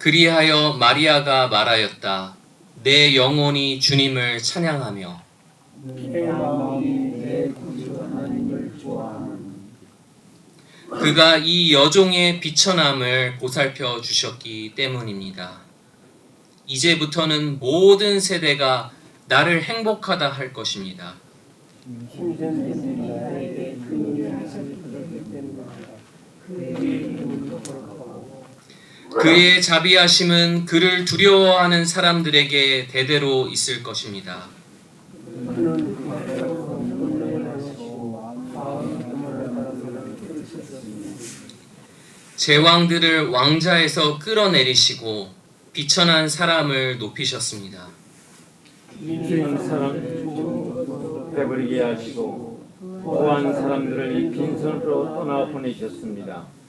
그리하여 마리아가 말하였다. 내 영혼이 주님을 찬양하며 그가 이 여종의 비천함을 보살펴 주셨기 때문입니다. 이제부터는 모든 세대가 나를 행복하다 할 것입니다. 힘든 나에게 그 약속을 때문에 그의 이름을 거룩하고 그의 자비하심은 그를 두려워하는 사람들에게 대대로 있을 것입니다. 제왕들을 왕자에서 끌어내리시고 비천한 사람을 높이셨습니다. 빈 사람 배부르게 하시고 고한 사람들을 이 빈손으로 떠나 보내셨습니다.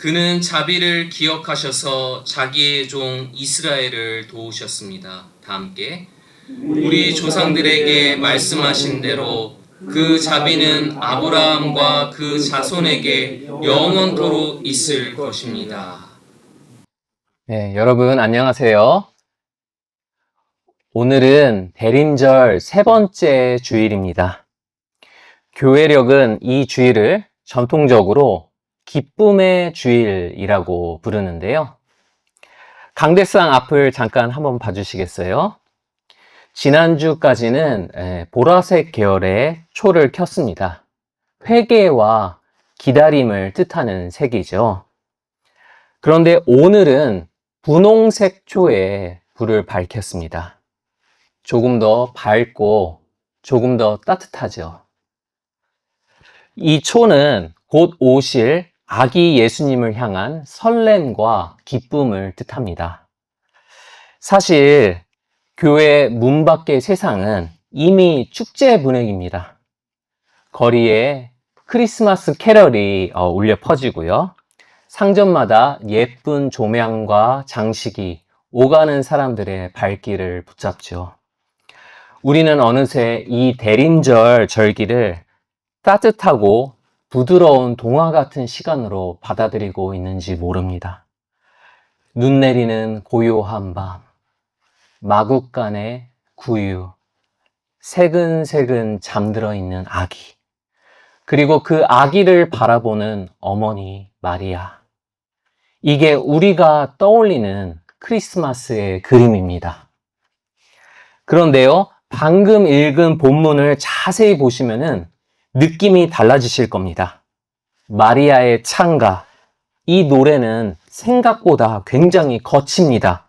그는 자비를 기억하셔서 자기의 종 이스라엘을 도우셨습니다. 다 함께 우리 조상들에게 말씀하신 대로 그 자비는 아브라함과 그 자손에게 영원토록 있을 것입니다. 네, 여러분 안녕하세요. 오늘은 대림절 세 번째 주일입니다. 교회력은 이 주일을 전통적으로 기쁨의 주일이라고 부르는데요. 강대상 앞을 잠깐 한번 봐주시겠어요? 지난주까지는 에, 보라색 계열의 초를 켰습니다. 회개와 기다림을 뜻하는 색이죠. 그런데 오늘은 분홍색 초에 불을 밝혔습니다. 조금 더 밝고 조금 더 따뜻하죠. 이 초는 곧 오실 아기 예수님을 향한 설렘과 기쁨을 뜻합니다. 사실 교회 문 밖의 세상은 이미 축제 분위기입니다. 거리에 크리스마스 캐럴이 어, 울려 퍼지고요. 상점마다 예쁜 조명과 장식이 오가는 사람들의 발길을 붙잡죠. 우리는 어느새 이 대림절 절기를 따뜻하고 부드러운 동화 같은 시간으로 받아들이고 있는지 모릅니다. 눈 내리는 고요한 밤, 마국간의 구유, 새근새근 잠들어 있는 아기, 그리고 그 아기를 바라보는 어머니 마리아. 이게 우리가 떠올리는 크리스마스의 그림입니다. 그런데요, 방금 읽은 본문을 자세히 보시면은 느낌이 달라지실 겁니다. 마리아의 창가. 이 노래는 생각보다 굉장히 거칩니다.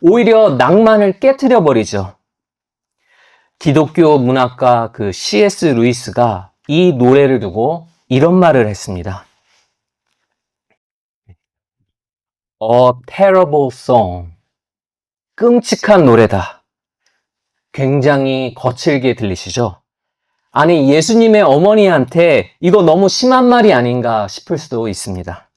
오히려 낭만을 깨뜨려 버리죠. 기독교 문학가 그 C.S. 루이스가 이 노래를 두고 이런 말을 했습니다. A terrible song. 끔찍한 노래다. 굉장히 거칠게 들리시죠? 아니, 예수님의 어머니한테 이거 너무 심한 말이 아닌가 싶을 수도 있습니다.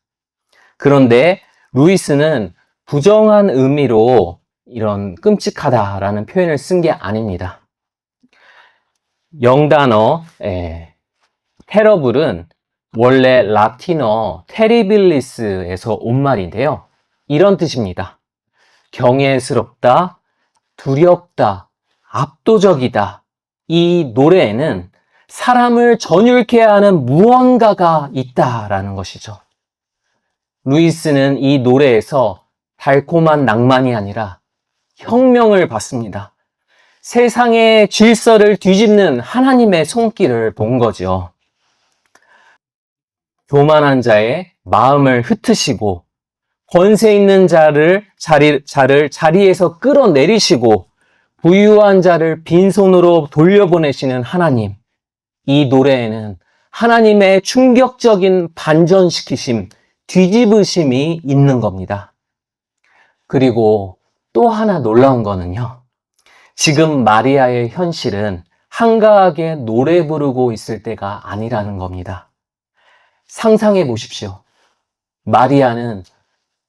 그런데 루이스는 부정한 의미로 이런 끔찍하다라는 표현을 쓴 게 아닙니다. 영단어, 에, 테러블은 원래 라틴어 테리빌리스에서 온 말인데요. 이런 뜻입니다. 경외스럽다, 두렵다, 압도적이다. 이 노래에는 사람을 전율케 하는 무언가가 있다라는 것이죠. 루이스는 이 노래에서 달콤한 낭만이 아니라 혁명을 받습니다. 세상의 질서를 뒤집는 하나님의 손길을 본 거죠. 교만한 자의 마음을 흩으시고 권세 있는 자를 자리, 자를 자리에서 끌어내리시고 부유한 자를 빈손으로 돌려보내시는 하나님. 이 노래에는 하나님의 충격적인 반전시키심, 뒤집으심이 있는 겁니다. 그리고 또 하나 놀라운 거는요. 지금 마리아의 현실은 한가하게 노래 부르고 있을 때가 아니라는 겁니다. 상상해 보십시오. 마리아는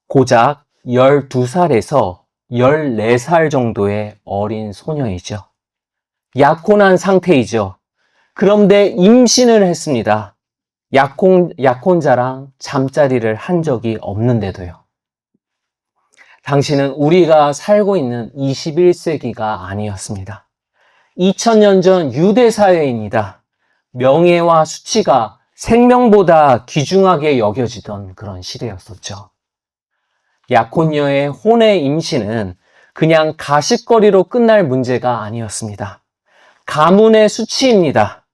고작 12살에서 14살 정도의 어린 소녀이죠. 약혼한 상태이죠. 그런데 임신을 했습니다. 약혼, 약혼자랑 잠자리를 한 적이 없는데도요. 당신은 우리가 살고 있는 21세기가 아니었습니다. 2000년 전 유대 사회입니다. 명예와 수치가 생명보다 귀중하게 여겨지던 그런 시대였었죠. 약혼녀의 혼의 임신은 그냥 가십거리로 끝날 문제가 아니었습니다. 가문의 수치입니다.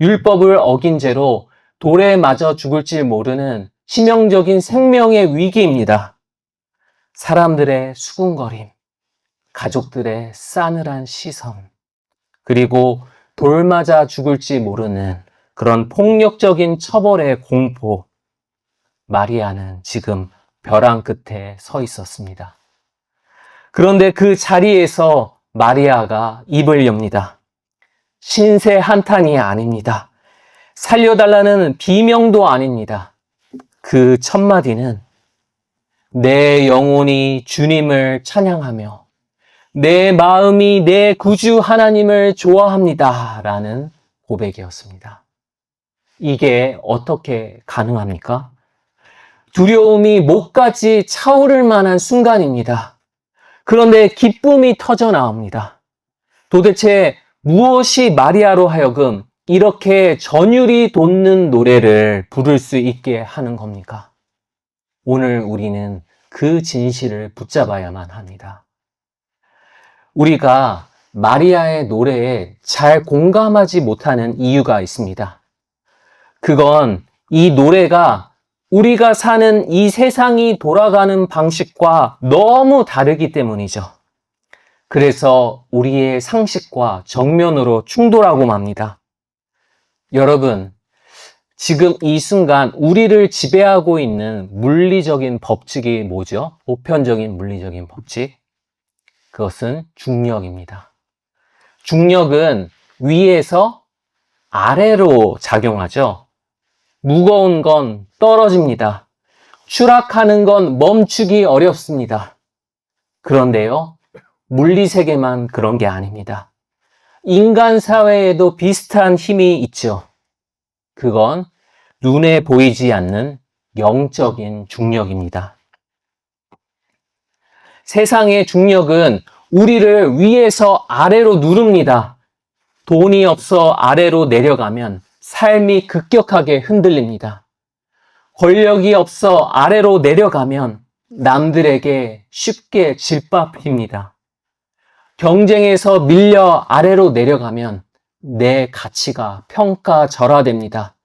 율법을 어긴 죄로 돌에 맞아 죽을지 모르는 치명적인 생명의 위기입니다. 사람들의 수군거림, 가족들의 싸늘한 시선, 그리고 돌 맞아 죽을지 모르는 그런 폭력적인 처벌의 공포. 마리아는 지금 벼랑 끝에 서 있었습니다. 그런데 그 자리에서 마리아가 입을 엽니다. 신세 한탄이 아닙니다. 살려달라는 비명도 아닙니다. 그 첫마디는 내 영혼이 주님을 찬양하며 내 마음이 내 구주 하나님을 좋아합니다. 라는 고백이었습니다. 이게 어떻게 가능합니까? 두려움이 목까지 차오를 만한 순간입니다. 그런데 기쁨이 터져 나옵니다. 도대체 무엇이 마리아로 하여금 이렇게 전율이 돋는 노래를 부를 수 있게 하는 겁니까? 오늘 우리는 그 진실을 붙잡아야만 합니다. 우리가 마리아의 노래에 잘 공감하지 못하는 이유가 있습니다. 그건 이 노래가 우리가 사는 이 세상이 돌아가는 방식과 너무 다르기 때문이죠. 그래서 우리의 상식과 정면으로 충돌하고 맙니다. 여러분, 지금 이 순간 우리를 지배하고 있는 물리적인 법칙이 뭐죠? 보편적인 물리적인 법칙. 그것은 중력입니다. 중력은 위에서 아래로 작용하죠. 무거운 건 떨어집니다. 추락하는 건 멈추기 어렵습니다. 그런데요, 물리 세계만 그런 게 아닙니다. 인간 사회에도 비슷한 힘이 있죠. 그건 눈에 보이지 않는 영적인 중력입니다. 세상의 중력은 우리를 위에서 아래로 누릅니다. 돈이 없어 아래로 내려가면 삶이 급격하게 흔들립니다. 권력이 없어 아래로 내려가면 남들에게 쉽게 질밥입니다. 경쟁에서 밀려 아래로 내려가면 내 가치가 평가절하됩니다.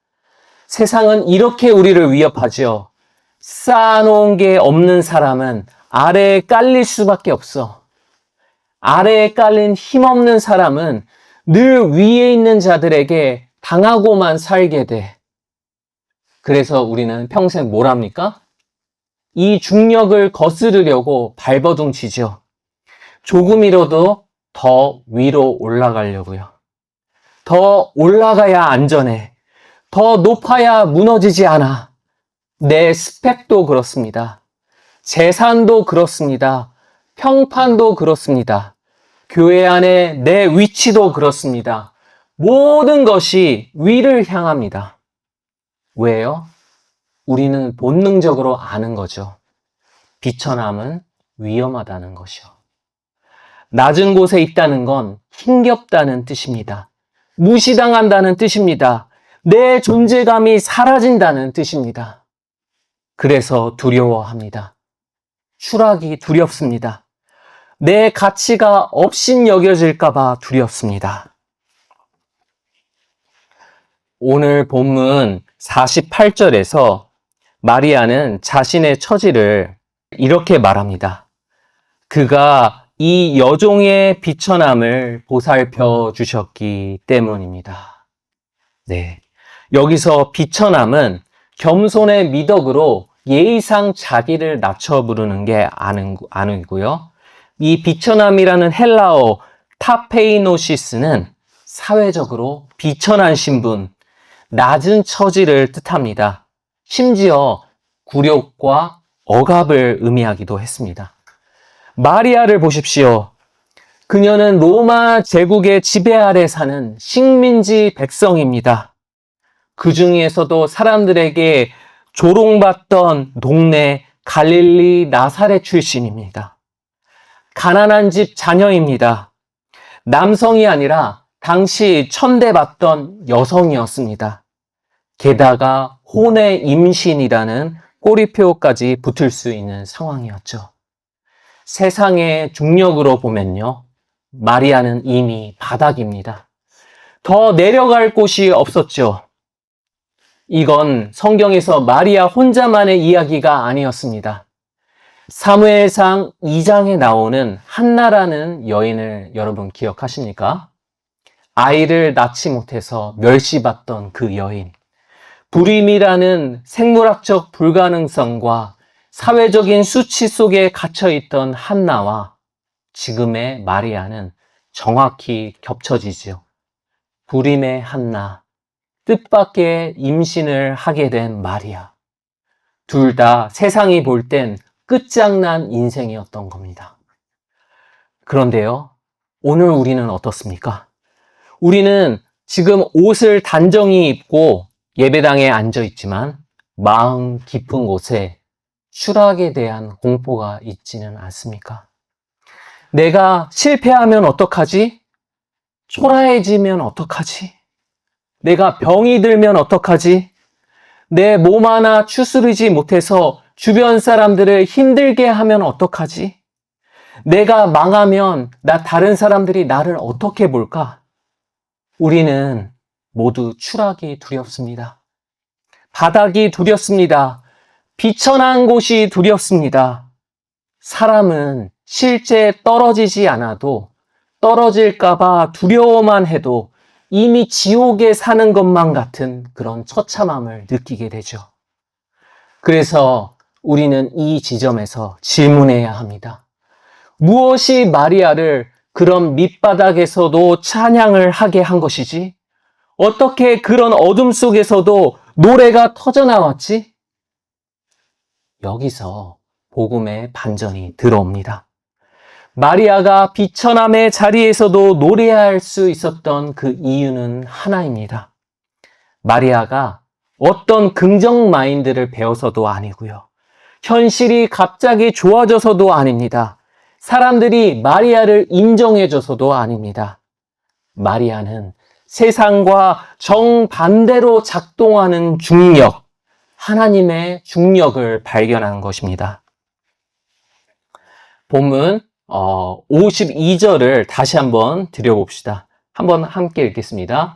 세상은 이렇게 우리를 위협하죠. 쌓아놓은 게 없는 사람은 아래에 깔릴 수밖에 없어. 아래에 깔린 힘없는 사람은 늘 위에 있는 자들에게 당하고만 살게 돼. 그래서 우리는 평생 뭘 합니까? 이 중력을 거스르려고 발버둥 치죠. 조금이라도 더 위로 올라가려고요. 더 올라가야 안전해. 더 높아야 무너지지 않아. 내 스펙도 그렇습니다. 재산도 그렇습니다. 평판도 그렇습니다. 교회 안에 내 위치도 그렇습니다. 모든 것이 위를 향합니다. 왜요? 우리는 본능적으로 아는 거죠. 비천함은 위험하다는 것이요. 낮은 곳에 있다는 건 힘겹다는 뜻입니다. 무시당한다는 뜻입니다. 내 존재감이 사라진다는 뜻입니다. 그래서 두려워합니다. 추락이 두렵습니다. 내 가치가 없인 여겨질까봐 두렵습니다. 오늘 본문 48절에서 마리아는 자신의 처지를 이렇게 말합니다. 그가 이 여종의 비천함을 보살펴 주셨기 때문입니다. 네. 여기서 비천함은 겸손의 미덕으로 예의상 자기를 낮춰 부르는 게 아는, 아는고요. 이 비천함이라는 헬라어 타페이노시스는 사회적으로 비천한 신분, 낮은 처지를 뜻합니다. 심지어 굴욕과 억압을 의미하기도 했습니다. 마리아를 보십시오. 그녀는 로마 제국의 지배 아래 사는 식민지 백성입니다. 그 중에서도 사람들에게 조롱받던 동네 갈릴리 나사렛 출신입니다. 가난한 집 자녀입니다. 남성이 아니라 당시 천대받던 여성이었습니다. 게다가 혼의 임신이라는 꼬리표까지 붙을 수 있는 상황이었죠. 세상의 중력으로 보면요. 마리아는 이미 바닥입니다. 더 내려갈 곳이 없었죠. 이건 성경에서 마리아 혼자만의 이야기가 아니었습니다. 사무엘상 2장에 나오는 한나라는 여인을 여러분 기억하십니까? 아이를 낳지 못해서 멸시받던 그 여인. 불임이라는 생물학적 불가능성과 사회적인 수치 속에 갇혀있던 한나와 지금의 마리아는 정확히 겹쳐지죠. 불임의 한나, 뜻밖의 임신을 하게 된 마리아. 둘 다 세상이 볼 땐 끝장난 인생이었던 겁니다. 그런데요, 오늘 우리는 어떻습니까? 우리는 지금 옷을 단정히 입고 예배당에 앉아 있지만 마음 깊은 곳에 추락에 대한 공포가 있지는 않습니까? 내가 실패하면 어떡하지? 초라해지면 어떡하지? 내가 병이 들면 어떡하지? 내 몸 하나 추스르지 못해서 주변 사람들을 힘들게 하면 어떡하지? 내가 망하면 나 다른 사람들이 나를 어떻게 볼까? 우리는 모두 추락이 두렵습니다. 바닥이 두렵습니다. 비천한 곳이 두렵습니다. 사람은 실제 떨어지지 않아도 떨어질까봐 두려워만 해도 이미 지옥에 사는 것만 같은 그런 처참함을 느끼게 되죠. 그래서 우리는 이 지점에서 질문해야 합니다. 무엇이 마리아를 그런 밑바닥에서도 찬양을 하게 한 것이지? 어떻게 그런 어둠 속에서도 노래가 터져나왔지? 여기서 복음의 반전이 들어옵니다. 마리아가 비천함의 자리에서도 노래할 수 있었던 그 이유는 하나입니다. 마리아가 어떤 긍정 마인드를 배워서도 아니고요. 현실이 갑자기 좋아져서도 아닙니다. 사람들이 마리아를 인정해줘서도 아닙니다. 마리아는 세상과 정반대로 작동하는 중력, 하나님의 중력을 발견한 것입니다. 본문 52절을 다시 한번 드려봅시다. 한번 함께 읽겠습니다.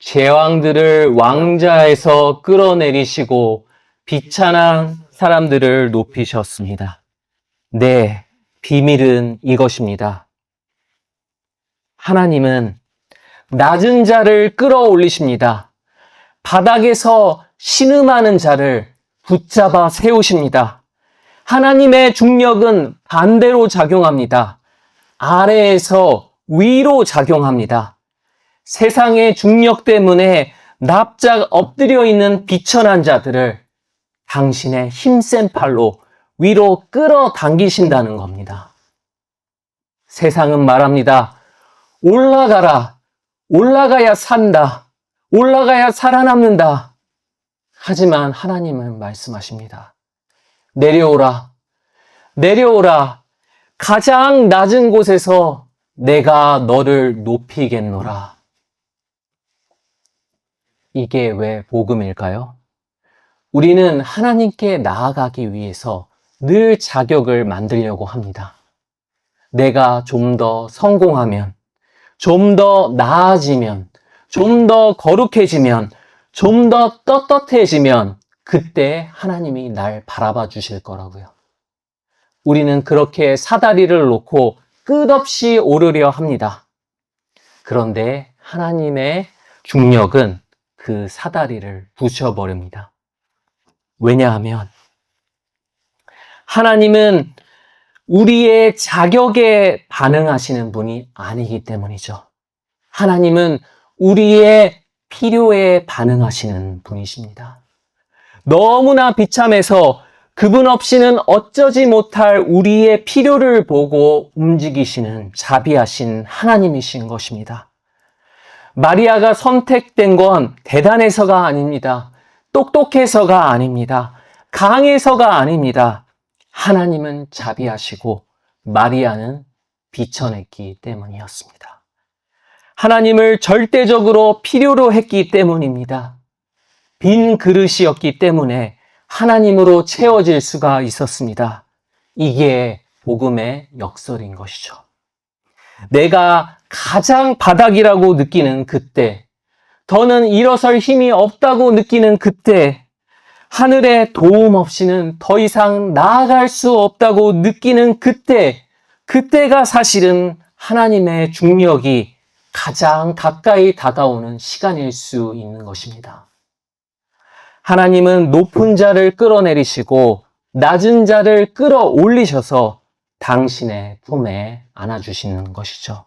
제왕들을 왕자에서 끌어내리시고 비천한 사람들을 높이셨습니다. 네, 비밀은 이것입니다. 하나님은 낮은 자를 끌어올리십니다. 바닥에서 신음하는 자를 붙잡아 세우십니다. 하나님의 중력은 반대로 작용합니다. 아래에서 위로 작용합니다. 세상의 중력 때문에 납작 엎드려 있는 비천한 자들을 당신의 힘센 팔로 위로 끌어당기신다는 겁니다. 세상은 말합니다. 올라가라. 올라가야 산다. 올라가야 살아남는다. 하지만 하나님은 말씀하십니다. 내려오라. 내려오라. 가장 낮은 곳에서 내가 너를 높이겠노라. 이게 왜 복음일까요? 우리는 하나님께 나아가기 위해서 늘 자격을 만들려고 합니다. 내가 좀 더 성공하면, 좀 더 나아지면, 좀 더 거룩해지면, 좀 더 떳떳해지면, 그때 하나님이 날 바라봐 주실 거라고요. 우리는 그렇게 사다리를 놓고 끝없이 오르려 합니다. 그런데 하나님의 중력은 그 사다리를 부셔버립니다. 왜냐하면 하나님은 우리의 자격에 반응하시는 분이 아니기 때문이죠. 하나님은 우리의 필요에 반응하시는 분이십니다. 너무나 비참해서 그분 없이는 어쩌지 못할 우리의 필요를 보고 움직이시는 자비하신 하나님이신 것입니다. 마리아가 선택된 건 대단해서가 아닙니다. 똑똑해서가 아닙니다. 강해서가 아닙니다. 하나님은 자비하시고 마리아는 비천했기 때문이었습니다. 하나님을 절대적으로 필요로 했기 때문입니다. 빈 그릇이었기 때문에 하나님으로 채워질 수가 있었습니다. 이게 복음의 역설인 것이죠. 내가 가장 바닥이라고 느끼는 그때, 더는 일어설 힘이 없다고 느끼는 그때, 하늘의 도움 없이는 더 이상 나아갈 수 없다고 느끼는 그때, 그때가 사실은 하나님의 중력이 가장 가까이 다가오는 시간일 수 있는 것입니다. 하나님은 높은 자를 끌어내리시고 낮은 자를 끌어올리셔서 당신의 품에 안아주시는 것이죠.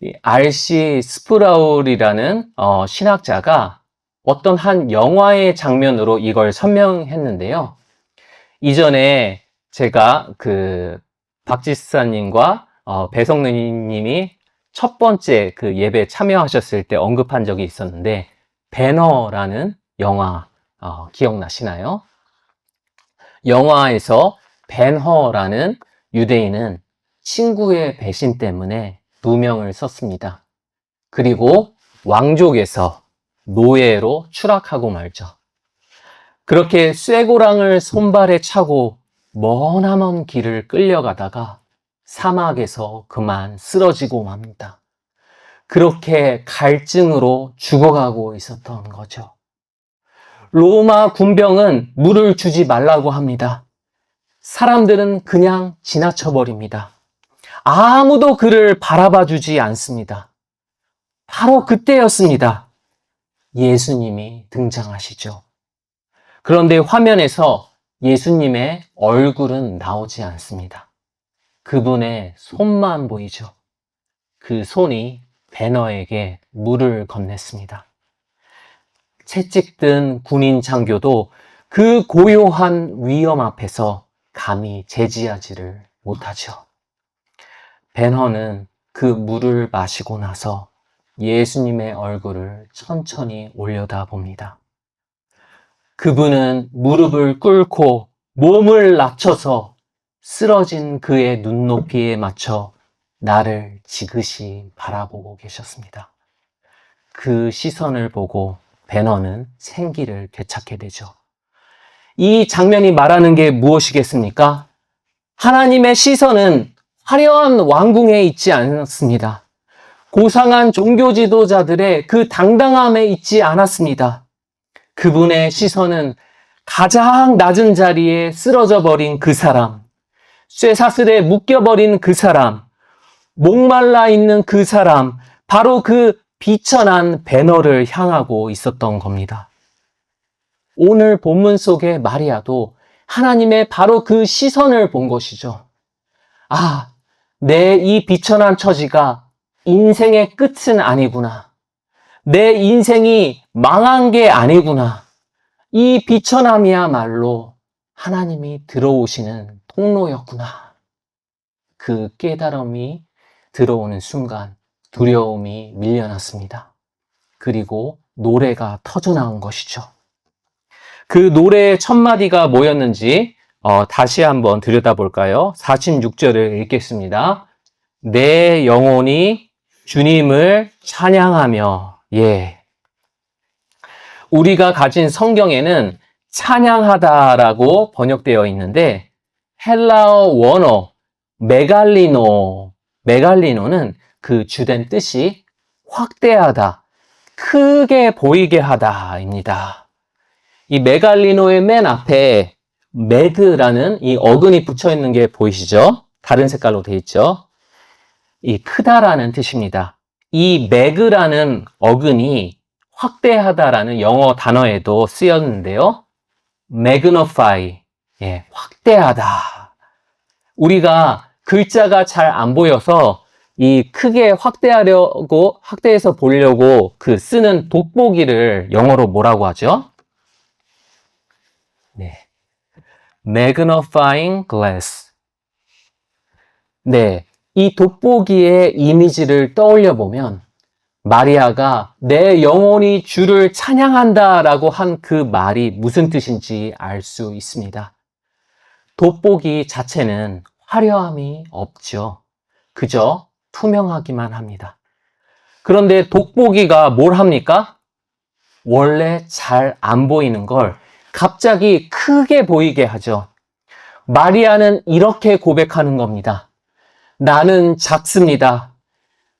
이 R.C. 스프라울이라는 어, 신학자가 어떤 한 영화의 장면으로 이걸 설명했는데요. 이전에 제가 그 박지사님과 어, 배성능님이 첫 번째 그 예배 참여하셨을 때 언급한 적이 있었는데 배너라는 영화 어, 기억나시나요? 영화에서 벤허라는 유대인은 친구의 배신 때문에 누명을 썼습니다. 그리고 왕족에서 노예로 추락하고 말죠. 그렇게 쇠고랑을 손발에 차고 머나먼 길을 끌려가다가 사막에서 그만 쓰러지고 맙니다. 그렇게 갈증으로 죽어가고 있었던 거죠. 로마 군병은 물을 주지 말라고 합니다. 사람들은 그냥 지나쳐 버립니다. 아무도 그를 바라봐 주지 않습니다. 바로 그때였습니다. 예수님이 등장하시죠. 그런데 화면에서 예수님의 얼굴은 나오지 않습니다. 그분의 손만 보이죠. 그 손이 배너에게 물을 건넸습니다. 채찍든 군인 장교도 그 고요한 위험 앞에서 감히 제지하지를 못하죠. 배너는 그 물을 마시고 나서 예수님의 얼굴을 천천히 올려다 봅니다. 그분은 무릎을 꿇고 몸을 낮춰서 쓰러진 그의 눈높이에 맞춰 나를 지그시 바라보고 계셨습니다. 그 시선을 보고 배너는 생기를 되찾게 되죠. 이 장면이 말하는 게 무엇이겠습니까? 하나님의 시선은 화려한 왕궁에 있지 않았습니다. 고상한 종교 지도자들의 그 당당함에 있지 않았습니다. 그분의 시선은 가장 낮은 자리에 쓰러져 버린 그 사람, 쇠사슬에 묶여버린 그 사람, 목말라 있는 그 사람, 바로 그 비천한 배너를 향하고 있었던 겁니다. 오늘 본문 속의 마리아도 하나님의 바로 그 시선을 본 것이죠. 아, 내 이 비천한 처지가 인생의 끝은 아니구나. 내 인생이 망한 게 아니구나. 이 비천함이야말로 하나님이 들어오시는 통로였구나. 그 깨달음이 들어오는 순간 두려움이 밀려났습니다. 그리고 노래가 터져나온 것이죠. 그 노래의 첫 마디가 뭐였는지 어, 다시 한번 들여다볼까요? 46절을 읽겠습니다. 내 영혼이 주님을 찬양하며 예. 우리가 가진 성경에는 찬양하다라고 번역되어 있는데 헬라어 원어 메갈리노 메갈리노는 그 주된 뜻이 확대하다, 크게 보이게 하다입니다. 이 메갈리노의 맨 앞에 매드라는 이 어근이 붙여 있는 게 보이시죠? 다른 색깔로 되어 있죠? 이 크다라는 뜻입니다. 이 매그라는 어근이 확대하다라는 영어 단어에도 쓰였는데요. magnify, 예, 확대하다. 우리가 글자가 잘 안 보여서 이 크게 확대하려고, 확대해서 보려고 그 쓰는 돋보기를 영어로 뭐라고 하죠? 네. magnifying glass. 네. 이 돋보기의 이미지를 떠올려 보면 마리아가 내 영혼이 주를 찬양한다 라고 한 그 말이 무슨 뜻인지 알 수 있습니다. 돋보기 자체는 화려함이 없죠. 그저 투명하기만 합니다. 그런데 돋보기가 뭘 합니까? 원래 잘 안 보이는 걸 갑자기 크게 보이게 하죠. 마리아는 이렇게 고백하는 겁니다. 나는 작습니다.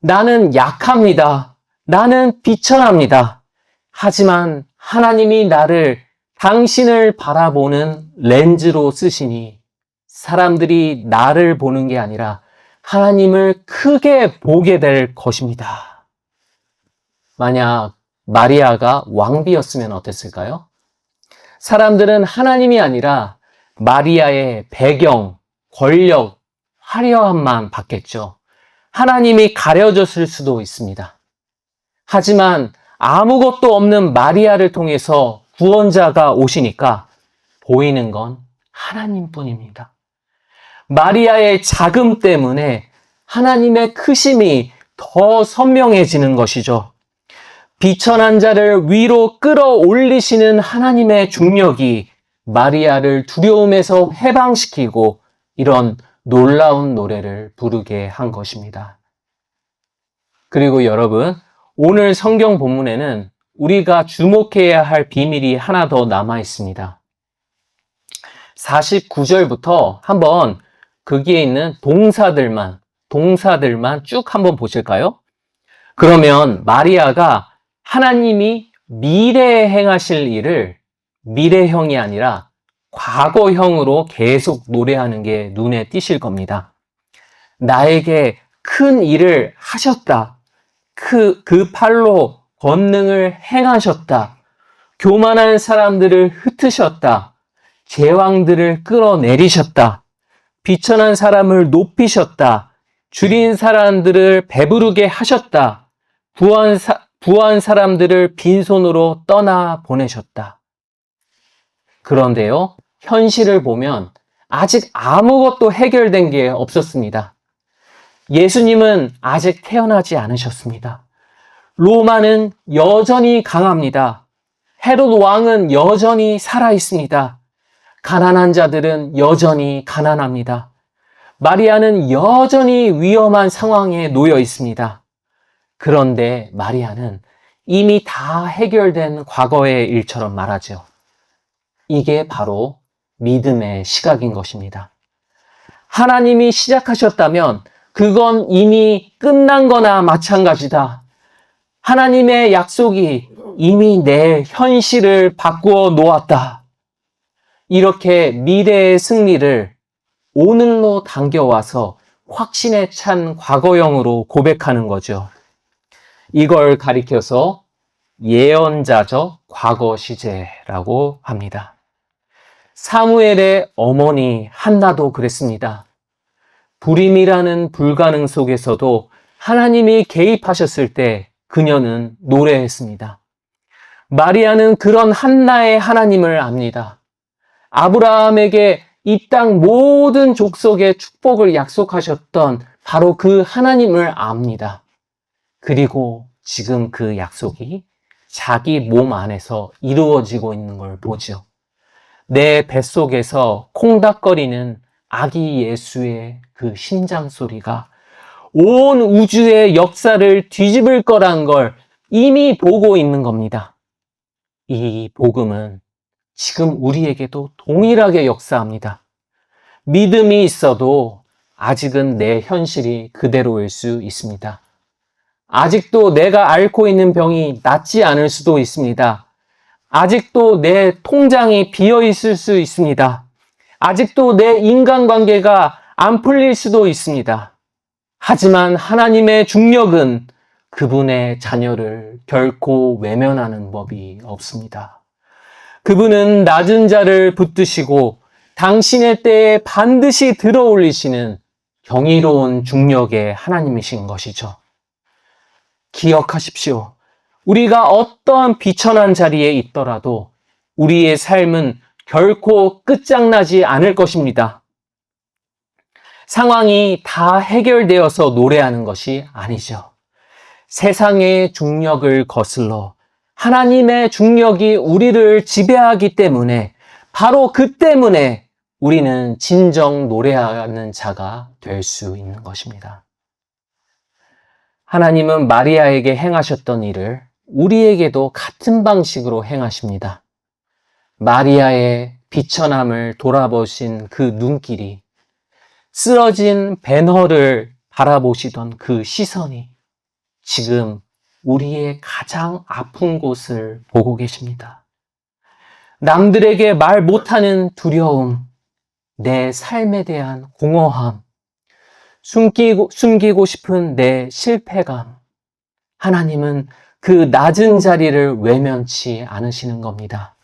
나는 약합니다. 나는 비천합니다. 하지만 하나님이 나를 당신을 바라보는 렌즈로 쓰시니 사람들이 나를 보는 게 아니라 하나님을 크게 보게 될 것입니다. 만약 마리아가 왕비였으면 어땠을까요? 사람들은 하나님이 아니라 마리아의 배경, 권력, 화려함만 봤겠죠. 하나님이 가려졌을 수도 있습니다. 하지만 아무것도 없는 마리아를 통해서 구원자가 오시니까 보이는 건 하나님뿐입니다. 마리아의 자금 때문에 하나님의 크심이 더 선명해지는 것이죠. 비천한 자를 위로 끌어올리시는 하나님의 중력이 마리아를 두려움에서 해방시키고 이런 놀라운 노래를 부르게 한 것입니다. 그리고 여러분, 오늘 성경 본문에는 우리가 주목해야 할 비밀이 하나 더 남아 있습니다. 49절부터 한번 거기에 있는 동사들만, 동사들만 쭉 한번 보실까요? 그러면 마리아가 하나님이 미래에 행하실 일을 미래형이 아니라 과거형으로 계속 노래하는 게 눈에 띄실 겁니다. 나에게 큰 일을 하셨다. 그, 그 팔로 권능을 행하셨다. 교만한 사람들을 흩으셨다. 제왕들을 끌어내리셨다. 비천한 사람을 높이셨다. 줄인 사람들을 배부르게 하셨다. 부한, 사, 부한 사람들을 빈손으로 떠나 보내셨다. 그런데요, 현실을 보면 아직 아무것도 해결된 게 없었습니다. 예수님은 아직 태어나지 않으셨습니다. 로마는 여전히 강합니다. 헤롯 왕은 여전히 살아 있습니다. 가난한 자들은 여전히 가난합니다. 마리아는 여전히 위험한 상황에 놓여 있습니다. 그런데 마리아는 이미 다 해결된 과거의 일처럼 말하죠. 이게 바로 믿음의 시각인 것입니다. 하나님이 시작하셨다면 그건 이미 끝난 거나 마찬가지다. 하나님의 약속이 이미 내 현실을 바꾸어 놓았다. 이렇게 미래의 승리를 오늘로 당겨와서 확신에 찬 과거형으로 고백하는 거죠. 이걸 가리켜서 예언자적 과거 시제라고 합니다. 사무엘의 어머니 한나도 그랬습니다. 불임이라는 불가능 속에서도 하나님이 개입하셨을 때 그녀는 노래했습니다. 마리아는 그런 한나의 하나님을 압니다. 아브라함에게 이 땅 모든 족속의 축복을 약속하셨던 바로 그 하나님을 압니다. 그리고 지금 그 약속이 자기 몸 안에서 이루어지고 있는 걸 보죠. 내 뱃속에서 콩닥거리는 아기 예수의 그 심장 소리가 온 우주의 역사를 뒤집을 거란 걸 이미 보고 있는 겁니다. 이 복음은 지금 우리에게도 동일하게 역사합니다. 믿음이 있어도 아직은 내 현실이 그대로일 수 있습니다. 아직도 내가 앓고 있는 병이 낫지 않을 수도 있습니다. 아직도 내 통장이 비어 있을 수 있습니다. 아직도 내 인간관계가 안 풀릴 수도 있습니다. 하지만 하나님의 중력은 그분의 자녀를 결코 외면하는 법이 없습니다. 그분은 낮은 자를 붙드시고 당신의 때에 반드시 들어 올리시는 경이로운 중력의 하나님이신 것이죠. 기억하십시오. 우리가 어떠한 비천한 자리에 있더라도 우리의 삶은 결코 끝장나지 않을 것입니다. 상황이 다 해결되어서 노래하는 것이 아니죠. 세상의 중력을 거슬러 하나님의 중력이 우리를 지배하기 때문에 바로 그 때문에 우리는 진정 노래하는 자가 될 수 있는 것입니다. 하나님은 마리아에게 행하셨던 일을 우리에게도 같은 방식으로 행하십니다. 마리아의 비천함을 돌아보신 그 눈길이 쓰러진 배너를 바라보시던 그 시선이 지금 우리의 가장 아픈 곳을 보고 계십니다. 남들에게 말 못하는 두려움, 내 삶에 대한 공허함, 숨기고, 숨기고 싶은 내 실패감. 하나님은 그 낮은 자리를 외면치 않으시는 겁니다.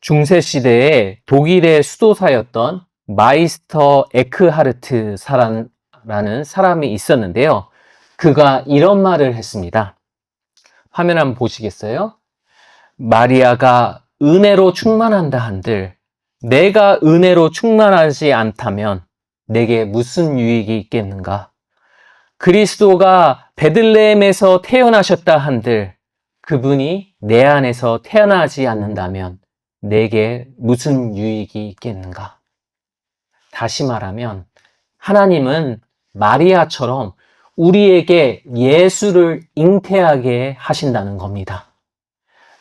중세 시대에 독일의 수도사였던 마이스터 에크하르트 사라는 사람이 있었는데요. 그가 이런 말을 했습니다. 화면 한번 보시겠어요? 마리아가 은혜로 충만한다 한들 내가 은혜로 충만하지 않다면 내게 무슨 유익이 있겠는가? 그리스도가 베들레헴에서 태어나셨다 한들 그분이 내 안에서 태어나지 않는다면 내게 무슨 유익이 있겠는가? 다시 말하면 하나님은 마리아처럼 우리에게 예수를 잉태하게 하신다는 겁니다.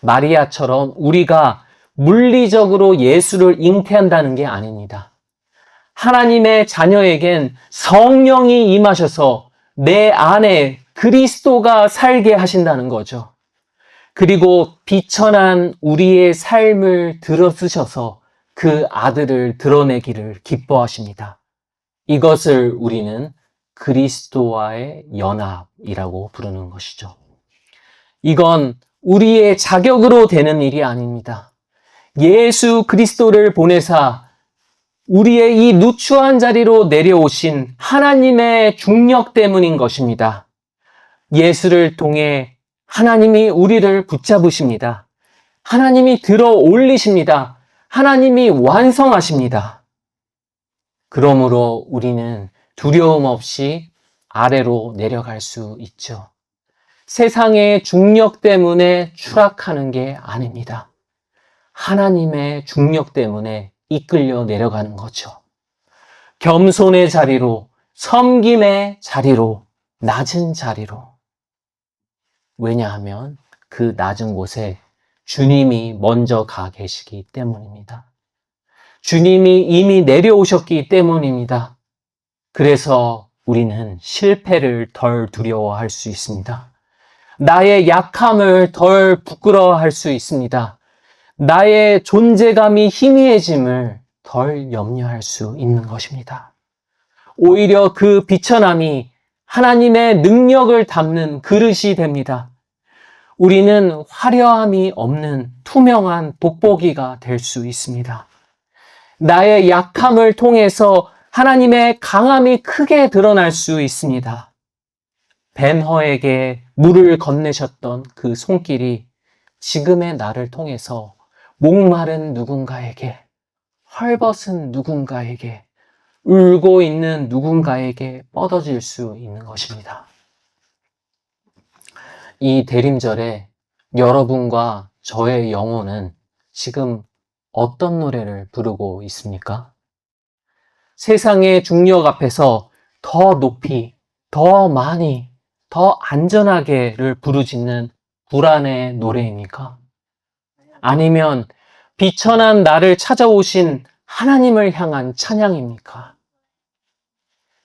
마리아처럼 우리가 물리적으로 예수를 잉태한다는 게 아닙니다. 하나님의 자녀에겐 성령이 임하셔서 내 안에 그리스도가 살게 하신다는 거죠. 그리고 비천한 우리의 삶을 들어쓰셔서 그 아들을 드러내기를 기뻐하십니다. 이것을 우리는 그리스도와의 연합이라고 부르는 것이죠. 이건 우리의 자격으로 되는 일이 아닙니다. 예수 그리스도를 보내사 우리의 이 누추한 자리로 내려오신 하나님의 중력 때문인 것입니다. 예수를 통해 하나님이 우리를 붙잡으십니다. 하나님이 들어 올리십니다. 하나님이 완성하십니다. 그러므로 우리는 두려움 없이 아래로 내려갈 수 있죠. 세상의 중력 때문에 추락하는 게 아닙니다. 하나님의 중력 때문에 이끌려 내려가는 거죠. 겸손의 자리로, 섬김의 자리로, 낮은 자리로. 왜냐하면 그 낮은 곳에 주님이 먼저 가 계시기 때문입니다. 주님이 이미 내려오셨기 때문입니다. 그래서 우리는 실패를 덜 두려워할 수 있습니다. 나의 약함을 덜 부끄러워할 수 있습니다. 나의 존재감이 희미해짐을 덜 염려할 수 있는 것입니다. 오히려 그 비천함이 하나님의 능력을 담는 그릇이 됩니다. 우리는 화려함이 없는 투명한 돋보기가 될 수 있습니다. 나의 약함을 통해서 하나님의 강함이 크게 드러날 수 있습니다. 벤허에게 물을 건네셨던 그 손길이 지금의 나를 통해서 목마른 누군가에게, 헐벗은 누군가에게, 울고 있는 누군가에게 뻗어질 수 있는 것입니다. 이 대림절에 여러분과 저의 영혼은 지금 어떤 노래를 부르고 있습니까? 세상의 중력 앞에서 더 높이, 더 많이, 더 안전하게를 부르짖는 불안의 노래입니까? 아니면 비천한 나를 찾아오신 하나님을 향한 찬양입니까?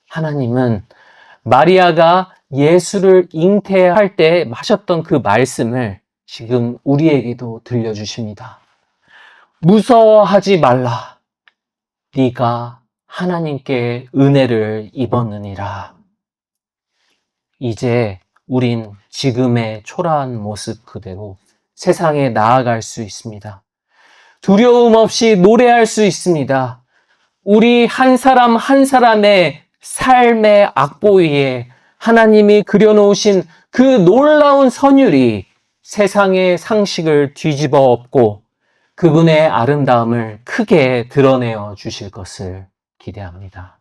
하나님은 마리아가 예수를 잉태할 때 하셨던 그 말씀을 지금 우리에게도 들려주십니다. 무서워하지 말라. 네가 하나님께 은혜를 입었느니라. 이제 우린 지금의 초라한 모습 그대로 세상에 나아갈 수 있습니다. 두려움 없이 노래할 수 있습니다. 우리 한 사람 한 사람의 삶의 악보 위에 하나님이 그려놓으신 그 놀라운 선율이 세상의 상식을 뒤집어 엎고 그분의 아름다움을 크게 드러내어 주실 것을 기대합니다.